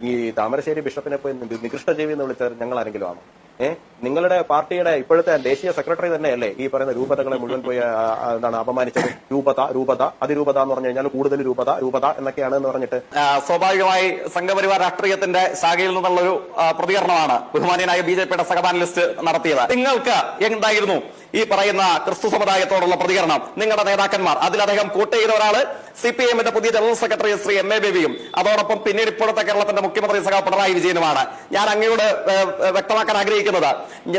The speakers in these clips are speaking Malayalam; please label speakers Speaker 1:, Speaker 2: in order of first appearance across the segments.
Speaker 1: ഈ താമരശ്ശേരി ബിഷപ്പിനെ പോയി നികൃഷ്ടജീവി എന്ന് വിളിച്ചവർ ഞങ്ങൾ ആരെങ്കിലും ആണോ? ഏഹ് നിങ്ങളുടെ പാർട്ടിയുടെ ഇപ്പോഴത്തെ ദേശീയ സെക്രട്ടറി തന്നെയല്ലേ ഈ പറയുന്ന രൂപതകളെ മുഴുവൻ പോയി എന്താണ് അപമാനിച്ചത്? രൂപത രൂപത അതിരൂപത എന്ന് പറഞ്ഞു കഴിഞ്ഞാൽ കൂടുതൽ രൂപത രൂപത എന്നൊക്കെയാണ് എന്ന് പറഞ്ഞിട്ട്.
Speaker 2: സ്വാഭാവികമായി സംഘപരിവാർ രാഷ്ട്രീയത്തിന്റെ ശാഖയിൽ നിന്നുള്ള ഒരു പ്രതികരണമാണ് ബഹുമാനിയനായ ബി ജെ പിയുടെ സഹപാനലിസ്റ്റ് നടത്തിയത്. നിങ്ങൾക്ക് എന്തായിരുന്നു ഈ പറയുന്ന ക്രിസ്തു സമുദായത്തോടുള്ള പ്രതികരണം? നിങ്ങളുടെ നേതാക്കന്മാർ അതിലദ്ദേഹം കൂട്ട് ചെയ്ത ഒരാൾ സി പി എമ്മിന്റെ പുതിയ general secretary Shri M A ബേബിയും അതോടൊപ്പം പിന്നീട് ഇപ്പോഴത്തെ കേരളത്തിന്റെ മുഖ്യമന്ത്രി സഹ പിണറായി വിജയനുമാണ്. ഞാൻ അങ്ങയോട് വ്യക്തമാക്കാൻ ആഗ്രഹിക്കുന്നത്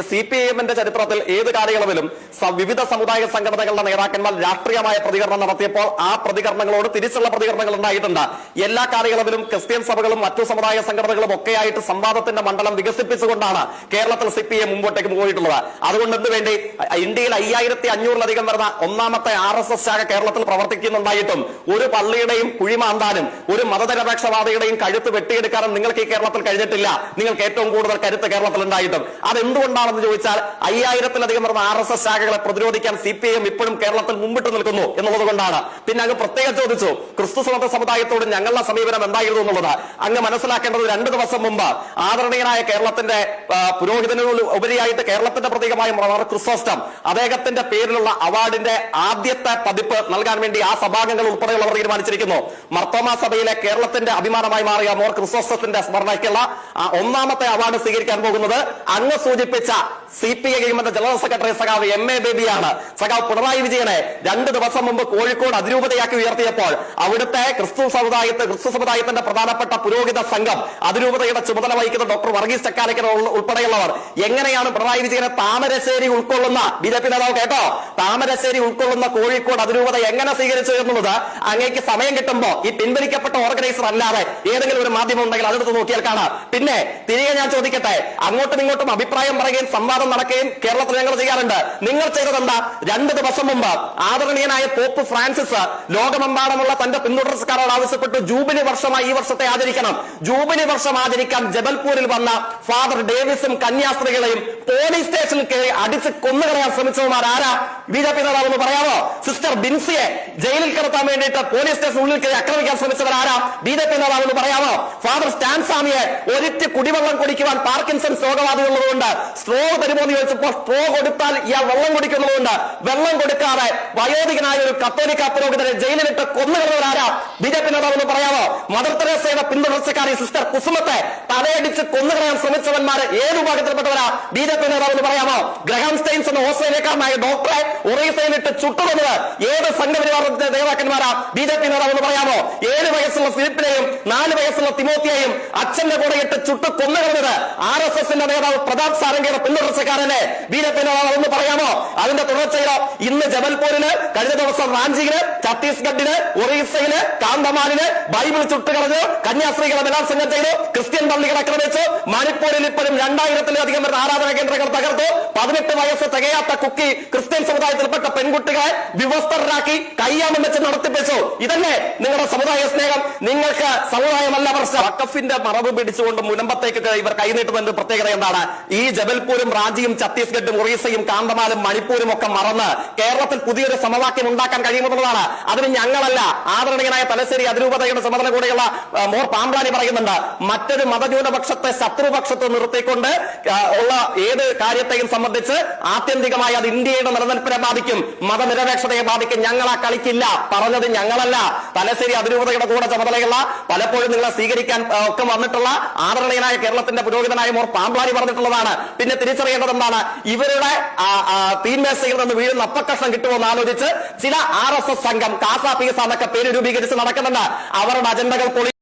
Speaker 2: സി പി എമ്മിന്റെ ചരിത്രത്തിൽ ഏത് കാലയളവിലും വിവിധ സമുദായ സംഘടനകളുടെ നേതാക്കന്മാർ രാഷ്ട്രീയമായ പ്രതികരണം നടത്തിയപ്പോൾ ആ പ്രതികരണങ്ങളോട് തിരിച്ചുള്ള പ്രതികരണങ്ങൾ ഉണ്ടായിട്ടുണ്ട്. എല്ലാ കാലയളവിലും ക്രിസ്ത്യൻ സഭകളും മറ്റു സമുദായ സംഘടനകളും ഒക്കെയായിട്ട് സംവാദത്തിന്റെ മണ്ഡലം വികസിപ്പിച്ചുകൊണ്ടാണ് കേരളത്തിൽ സി പി എം മുമ്പോട്ടേക്ക് പോയിട്ടുള്ളത്. അതുകൊണ്ട് എന്ത് വേണ്ടി? ഇന്ത്യയിൽ അയ്യായിരത്തി അഞ്ഞൂറിലധികം വരുന്ന ഒന്നാമത്തെ ആർ എസ് എസ് ശാഖ കേരളത്തിൽ പ്രവർത്തിക്കുന്നുണ്ടായിട്ടും ഒരു പള്ളിയുടെയും കുഴിമാന്താനും ഒരു മതനിരപേക്ഷവാദിയുടെയും കഴുത്ത് വെട്ടിയെടുക്കാനും നിങ്ങൾക്ക് ഈ കേരളത്തിൽ കഴിഞ്ഞിട്ടില്ല. നിങ്ങൾക്ക് ഏറ്റവും കൂടുതൽ കരുത്ത് കേരളത്തിൽ ഉണ്ടായിട്ടും അതെന്തുകൊണ്ടാണെന്ന് ചോദിച്ചാൽ അയ്യായിരത്തിലധികം വരുന്ന ആർ എസ് എസ് ശാഖകളെ പ്രതിരോധിക്കാൻ സി പി എം ഇപ്പോഴും കേരളത്തിൽ മുമ്പിട്ട് നിൽക്കുന്നു എന്നുള്ളത് കൊണ്ടാണ് പിന്നെ അങ്ങ് പ്രത്യേകം ചോദിച്ചു ക്രിസ്തു സമത സമുദായത്തോട് ഞങ്ങളുടെ സമീപനം എന്തായിരുന്നു എന്നുള്ളത്? അങ്ങ് മനസ്സിലാക്കേണ്ടത് രണ്ട് ദിവസം മുമ്പ് ആദരണീയനായ കേരളത്തിന്റെ പുരോഹിതനോട് പുരോഹിതനു ഉപരിയായിട്ട് കേരളത്തിന്റെ പ്രതീകമായ ക്രിസ്തോസ്റ്റം അദ്ദേഹത്തിന്റെ പേരിലുള്ള അവാർഡിന്റെ ആദ്യത്തെ പതിപ്പ് നൽകാൻ വേണ്ടി ആ സഭാംഗങ്ങൾ ഉൾപ്പെടെയുള്ളവർ തീരുമാനിച്ചിരിക്കുന്നു. മർത്തോമ സഭയിലെ കേരളത്തിന്റെ അഭിമാനമായി മാറിയ മോർ ക്രിസോസ്റ്റത്തിന്റെ സ്മരണയ്ക്കുള്ള ഒന്നാമത്തെ അവാർഡ് സ്വീകരിക്കാൻ പോകുന്നത് അങ്ങ് സൂചിപ്പിച്ച സി പി ഐ എമ്മിന്റെ ജനറൽ സെക്രട്ടറി സഖാവ് എം എ ബേബിയാണ്. സഖാവ് പിണറായി വിജയനെ രണ്ട് ദിവസം മുമ്പ് കോഴിക്കോട് അതിരൂപതയാക്കി ഉയർത്തിയപ്പോൾ അവിടുത്തെ ക്രിസ്തു സമുദായത്തെ ക്രിസ്തു സമുദായത്തിന്റെ പ്രധാനപ്പെട്ട പുരോഹിത സംഘം അതിരൂപതയുടെ ചുമതല വഹിക്കുന്ന ഡോക്ടർ വർഗീസ് ചക്കാലക്കർ ഉൾപ്പെടെയുള്ളവർ. എങ്ങനെയാണ് പിണറായി വിജയനെ താമരശ്ശേരി ഉൾക്കൊള്ളുന്ന ബി ജെ പി നേതാവ് കേട്ടോ? താമരശ്ശേരി ഉൾക്കൊള്ളുന്ന കോഴിക്കോട് അതിരൂപത എങ്ങനെ സ്വീകരിച്ചു എന്നുള്ളത് അങ്ങേക്ക് സമയം കിട്ടുമ്പോൾ ഈ പിൻവലിക്കപ്പെട്ട ഓർഗനൈസർ അല്ലാതെ ഏതെങ്കിലും ഒരു മാധ്യമം ഉണ്ടെങ്കിൽ അതെടുത്ത് നോക്കിയാൽ കാണാം. പിന്നെ തിരികെ ഞാൻ ചോദിക്കട്ടെ അങ്ങോട്ടും ഇങ്ങോട്ടും അഭിപ്രായം പറയുകയും സംവാദം നടക്കുകയും കേരളത്തിൽ ഞങ്ങൾ ചെയ്യാറുണ്ട്. നിങ്ങൾ ചെയ്തത് എന്താ രണ്ട് ദിവസം മുമ്പ് ആദരണീയനായ പോപ്പ് ഫ്രാൻസിസ് ലോകമെമ്പാടുമുള്ള തന്റെ പിന്തുടർച്ചക്കാരോട് ആവശ്യപ്പെട്ടു ജൂബിലി വർഷമായി ഈ വർഷത്തെ ആചരിക്കണം. ജൂബിലി വർഷം ആചരിക്കാൻ ജബൽപൂരിൽ വന്ന ഫാദർ ഡേവിസും കന്യാസ്ത്രീകളെയും പോലീസ് സ്റ്റേഷനിൽ കയറി അടിച്ച് കൊന്നുകളയാൻ ശ്രമിച്ചവന്മാർ ആരാ? ബി ജെ പി നേതാവെന്ന് പറയാമോ? സിസ്റ്റർ ബിൻസിയെ ജയിലിൽ കിടത്താൻ വേണ്ടിയിട്ട് പോലീസ് സ്റ്റേഷൻ ഉള്ളിൽ കയറി ആക്രമിക്കാൻ ശ്രമിച്ചവർ ആരാ? ബി ജെ പി നേതാവെന്ന് പറയാമോ? ഫാദർ സ്റ്റാൻസാമിയെ ഒരിറ്റ് കുടിവെള്ളം കുടിക്കുവാൻ പാർക്കിൻസൺസ് രോഗബാധയുള്ളതുകൊണ്ട് സ്ട്രോ തരുമോ വെച്ചപ്പോൾ സ്ട്രോ കൊടുത്താൽ ഇയാൾ വെള്ളം കുടിക്കുന്നതുകൊണ്ട് വെള്ളം കൊടുക്കാതെ വയോധികനായ ഒരു കത്തോലിക്ക പുരോഹിതരെ ജയിലിലിട്ട് കൊന്നുകളവരാരാ ബി ജെ പി നേതാവെന്ന് പറയാമോ? മദർ തെരേസയുടെ പിന്തുടർച്ചക്കാരി സിസ്റ്റർ കുസുമത്തെ തലയടിച്ച് കൊന്നുകളയാൻ ശ്രമിച്ചവന്മാർ ഏത് വിഭാഗത്തിൽപ്പെട്ടവരാ? ബി ജെ പി നേതാവെന്ന് പറയാമോ? ഗ്രഹാം സ്റ്റെയിൻസ് എന്ന ഓസ്ട്രേലിയക്കാരനായ ഡോക്ടറെ ഒറീസയിലിട്ട് ചുട്ടുകൊന്നത് ഏത് സംഘപരിവാറത്തിന്റെ നേതാക്കന്മാരാ? ബി ജെ പി നേതാവെന്ന് പറയാമോ? ഏഴ് വയസ്സുള്ള ഫിലിപ്പിനെയും നാല് വയസ്സുള്ള തിമോത്തിയെയും അച്ഛന്റെ കൂടെ ഇട്ട് ചുട്ട് കൊന്നുകളഞ്ഞത് ആർ എസ് എസിന്റെ നേതാവ് പ്രതാപ് സാരംഗിയുടെ പിന്തുടർച്ചക്കാരനെ ബി ജെ പി നേതാവ് എന്ന് പറയാമോ? അതിന്റെ തുടർച്ചയിലോ ഇന്ന് ജബൽപൂരിന് കഴിഞ്ഞ ദിവസം റാഞ്ചിയിൽ ഛത്തീസ്ഗഡിന് ഒറീസയിൽ കാന്തമാലിന് ബൈബിൾ ചുട്ടുകളഞ്ഞു കന്യാസ്ത്രീകളെ ബലാത്സംഗം ചെയ്തു ക്രിസ്ത്യൻ പള്ളികൾ ആക്രമിച്ചു മണിപ്പൂരിൽ ഇപ്പോഴും രണ്ടായിരത്തിലധികം വരുന്ന ആരാധന കേന്ദ്രങ്ങൾ തകർത്തു. പതിനെട്ട് വയസ്സ് തികയാത്ത കുക്കി ക്രിസ്ത്യൻ സമുദായത്തിൽപ്പെട്ട പെൺകുട്ടികളെ വിവസ്തരാക്കി കയ്യാമം വെച്ച് നടത്തിപ്പിച്ചു. ഇതല്ലേ നിങ്ങളുടെ സമുദായ സ്നേഹം? നിങ്ങൾക്ക് സമുദായമല്ല പ്രശ്നം. വക്കഫിന്റെ മറവ് പിടിച്ചുകൊണ്ട് മുനമ്പത്തേക്ക് ഇവർ കൈനീട്ടുന്നതിന്റെ പ്രത്യേകത എന്താണ്? ഈ ജബൽപൂരും റാഞ്ചിയും ഛത്തീസ്ഗഡും ഒറീസയും കാന്തമാലും മണിപ്പൂരും ഒക്കെ മറന്ന് കേരളത്തിൽ പുതിയൊരു സമവാക്യം ഉണ്ടാക്കാൻ കഴിയുമെന്നുള്ളതാണ്. അതിന് ഞങ്ങളല്ല ആദരണീയനായ തലശ്ശേരി അതിരൂപതയുടെ ചുമതല കൂടെയുള്ള മോർ പാമ്പ്ലാനി പറയുന്നുണ്ട് മറ്റൊരു മതന്യൂനപക്ഷത്തെ ശത്രുപക്ഷത്തെ നിർത്തിക്കൊണ്ട് ഉള്ള ഏത് കാര്യത്തെയും സംബന്ധിച്ച് ആത്യന്തികമായി അത് ഇന്ത്യയുടെ നിലനിൽപ്പിനെ ബാധിക്കും. മതനിരപേക്ഷതയെ ബാധിക്കും. ഞങ്ങൾ ആ കളിക്കില്ല. പറഞ്ഞത് ഞങ്ങളല്ല. തലശ്ശേരി അതിരൂപതയുടെ കൂടെ ചുമതലയുള്ള പലപ്പോഴും നിങ്ങളെ സ്വീകരിക്കാൻ ഒക്കെ വന്നിട്ടുള്ള ആദരണീയനായ കേരളത്തിന്റെ പുരോഹിതനായ മോർ പാമ്പാരി പറഞ്ഞിട്ടുള്ളതാണ്. പിന്നെ തിരിച്ചറിയേണ്ടത് എന്താണ്? ഇവരുടെ തീൻമേശയിൽ നിന്ന് വീഴുന്ന അപ്പക്കഷ്ണം കിട്ടുമെന്ന് ആലോചിച്ച് ചില ആർ എസ് എസ് സംഘം കാസ പീസ എന്നൊക്കെ പേര് രൂപീകരിച്ച് നടക്കുന്നുണ്ട്. അവരുടെ അജണ്ടകൾ പൊളി